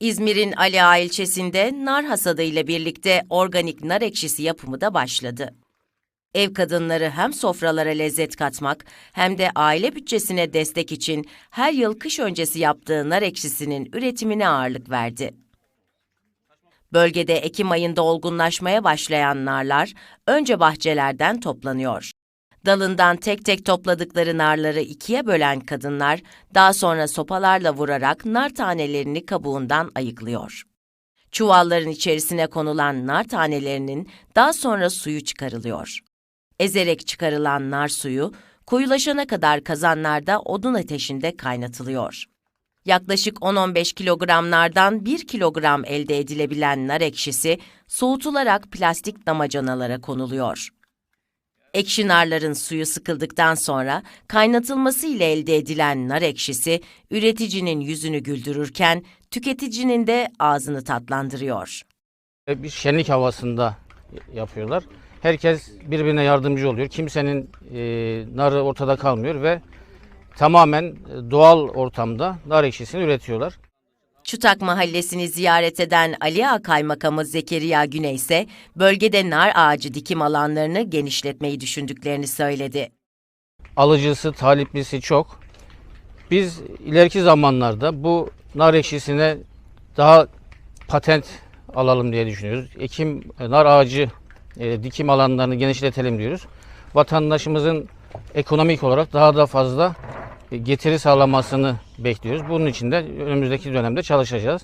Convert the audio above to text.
İzmir'in Ali Ağa ilçesinde nar hasadı ile birlikte organik nar ekşisi yapımı da başladı. Ev kadınları hem sofralara lezzet katmak hem de aile bütçesine destek için her yıl kış öncesi yaptığı nar ekşisinin üretimine ağırlık verdi. Bölgede Ekim ayında olgunlaşmaya başlayan narlar önce bahçelerden toplanıyor. Dalından tek tek topladıkları narları ikiye bölen kadınlar daha sonra sopalarla vurarak nar tanelerini kabuğundan ayıklıyor. Çuvalların içerisine konulan nar tanelerinin daha sonra suyu çıkarılıyor. Ezerek çıkarılan nar suyu koyulaşana kadar kazanlarda odun ateşinde kaynatılıyor. Yaklaşık 10-15 kilogramlardan 1 kilogram elde edilebilen nar ekşisi soğutularak plastik damacanalara konuluyor. Ekşi narların suyu sıkıldıktan sonra kaynatılması ile elde edilen nar ekşisi üreticinin yüzünü güldürürken tüketicinin de ağzını tatlandırıyor. E, Bir şenlik havasında yapıyorlar. Herkes birbirine yardımcı oluyor. Kimsenin e, narı ortada kalmıyor ve tamamen doğal ortamda nar ekşisini üretiyorlar. Çutak Mahallesi'ni ziyaret eden Ali Ağa Kaymakamı Zekeriya Güney ise bölgede nar ağacı dikim alanlarını genişletmeyi düşündüklerini söyledi. Alıcısı, taliplisi çok. Biz ileriki zamanlarda bu nar ekşisine daha patent alalım diye düşünüyoruz. Ekim e, nar ağacı e, dikim alanlarını genişletelim diyoruz. Vatandaşımızın ekonomik olarak daha da fazla getiri sağlamasını bekliyoruz. Bunun için de önümüzdeki dönemde çalışacağız.